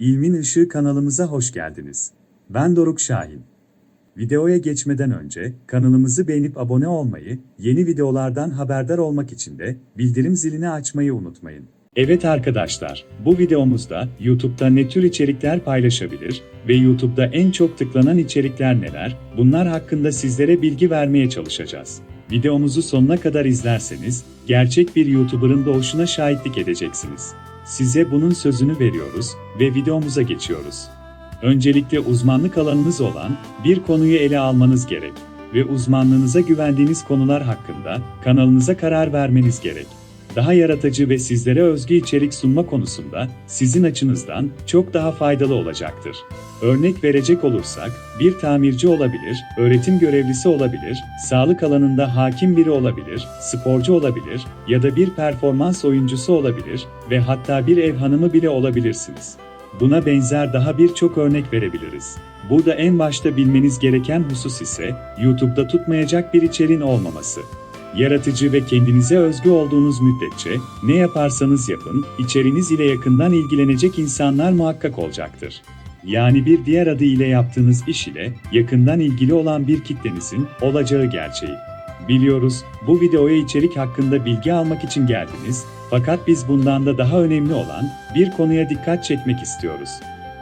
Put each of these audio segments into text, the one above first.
İlmin Işığı kanalımıza hoş geldiniz. Ben Doruk Şahin. Videoya geçmeden önce kanalımızı beğenip abone olmayı, yeni videolardan haberdar olmak için de bildirim zilini açmayı unutmayın. Evet arkadaşlar, bu videomuzda YouTube'da ne tür içerikler paylaşabilir ve YouTube'da en çok tıklanan içerikler neler, bunlar hakkında sizlere bilgi vermeye çalışacağız. Videomuzu sonuna kadar izlerseniz, gerçek bir YouTuber'ın doğuşuna şahitlik edeceksiniz. Size bunun sözünü veriyoruz ve videomuza geçiyoruz. Öncelikle uzmanlık alanınız olan bir konuyu ele almanız gerek ve uzmanlığınıza güvendiğiniz konular hakkında kanalınıza karar vermeniz gerek. Daha yaratıcı ve sizlere özgü içerik sunma konusunda sizin açınızdan çok daha faydalı olacaktır. Örnek verecek olursak, bir tamirci olabilir, öğretim görevlisi olabilir, sağlık alanında hakim biri olabilir, sporcu olabilir ya da bir performans oyuncusu olabilir ve hatta bir ev hanımı bile olabilirsiniz. Buna benzer daha birçok örnek verebiliriz. Burada en başta bilmeniz gereken husus ise YouTube'da tutmayacak bir içeriğin olmaması. Yaratıcı ve kendinize özgü olduğunuz müddetçe ne yaparsanız yapın, içeriniz ile yakından ilgilenecek insanlar muhakkak olacaktır. Yani bir diğer adı ile yaptığınız iş ile yakından ilgili olan bir kitlenizin olacağı gerçeği. Biliyoruz, bu videoya içerik hakkında bilgi almak için geldiniz, fakat biz bundan da daha önemli olan bir konuya dikkat çekmek istiyoruz.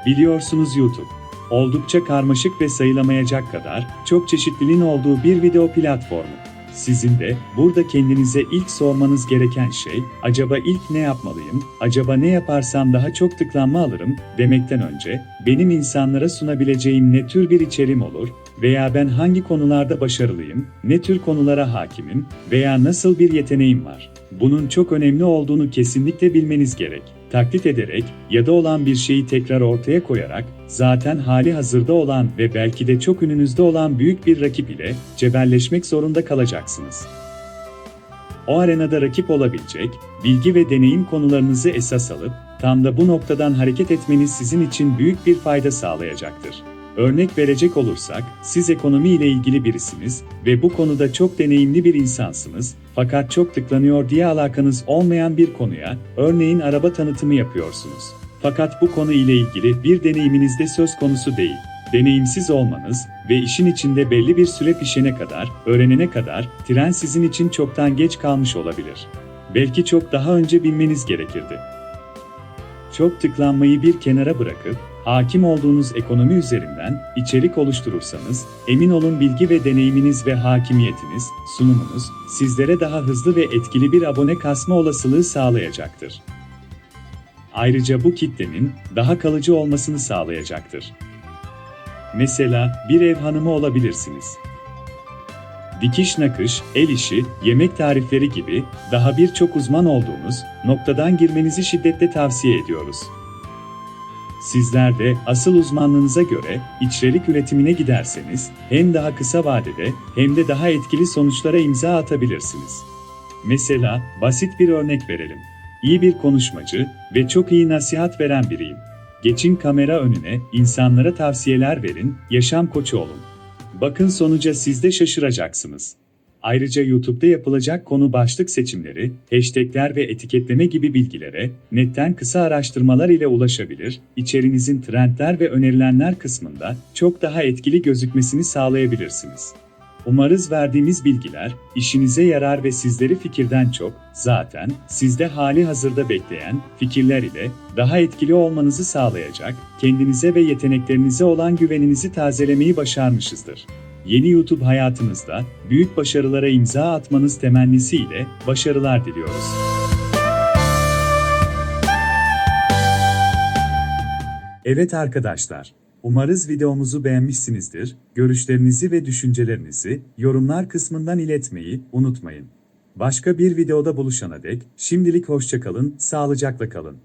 Biliyorsunuz YouTube, oldukça karmaşık ve sayılamayacak kadar çok çeşitliliğin olduğu bir video platformu. Sizin de burada kendinize ilk sormanız gereken şey, acaba ilk ne yapmalıyım, acaba ne yaparsam daha çok tıklanma alırım demekten önce, benim insanlara sunabileceğim ne tür bir içerim olur veya ben hangi konularda başarılıyım, ne tür konulara hakimim veya nasıl bir yeteneğim var. Bunun çok önemli olduğunu kesinlikle bilmeniz gerek. Taklit ederek ya da olan bir şeyi tekrar ortaya koyarak zaten hali hazırda olan ve belki de çok önünüzde olan büyük bir rakip ile cebelleşmek zorunda kalacaksınız. O arenada rakip olabilecek, bilgi ve deneyim konularınızı esas alıp, tam da bu noktadan hareket etmeniz sizin için büyük bir fayda sağlayacaktır. Örnek verecek olursak, siz ekonomi ile ilgili birisiniz ve bu konuda çok deneyimli bir insansınız, fakat çok tıklanıyor diye alakanız olmayan bir konuya, örneğin araba tanıtımı yapıyorsunuz. Fakat bu konu ile ilgili bir deneyiminiz de söz konusu değil. Deneyimsiz olmanız ve işin içinde belli bir süre pişene kadar, öğrenene kadar, tren sizin için çoktan geç kalmış olabilir. Belki çok daha önce bilmeniz gerekirdi. Çok tıklanmayı bir kenara bırakıp, hakim olduğunuz ekonomi üzerinden içerik oluşturursanız, emin olun bilgi ve deneyiminiz ve hakimiyetiniz, sunumunuz, sizlere daha hızlı ve etkili bir abone kasma olasılığı sağlayacaktır. Ayrıca bu kitlenin daha kalıcı olmasını sağlayacaktır. Mesela bir ev hanımı olabilirsiniz. Dikiş nakış, el işi, yemek tarifleri gibi daha birçok uzman olduğunuz noktadan girmenizi şiddetle tavsiye ediyoruz. Sizler de asıl uzmanlığınıza göre içerik üretimine giderseniz hem daha kısa vadede hem de daha etkili sonuçlara imza atabilirsiniz. Mesela basit bir örnek verelim. İyi bir konuşmacı ve çok iyi nasihat veren biriyim. Geçin kamera önüne, insanlara tavsiyeler verin, yaşam koçu olun. Bakın sonuca siz de şaşıracaksınız. Ayrıca YouTube'da yapılacak konu başlık seçimleri, hashtagler ve etiketleme gibi bilgilere netten kısa araştırmalar ile ulaşabilir, içerinizin trendler ve önerilenler kısmında çok daha etkili gözükmesini sağlayabilirsiniz. Umarız verdiğimiz bilgiler işinize yarar ve sizleri fikirden çok, zaten sizde hali hazırda bekleyen fikirler ile daha etkili olmanızı sağlayacak, kendinize ve yeteneklerinize olan güveninizi tazelemeyi başarmışızdır. Yeni YouTube hayatınızda büyük başarılara imza atmanız temennisiyle başarılar diliyoruz. Evet arkadaşlar, umarız videomuzu beğenmişsinizdir. Görüşlerinizi ve düşüncelerinizi yorumlar kısmından iletmeyi unutmayın. Başka bir videoda buluşana dek şimdilik hoşçakalın, sağlıcakla kalın.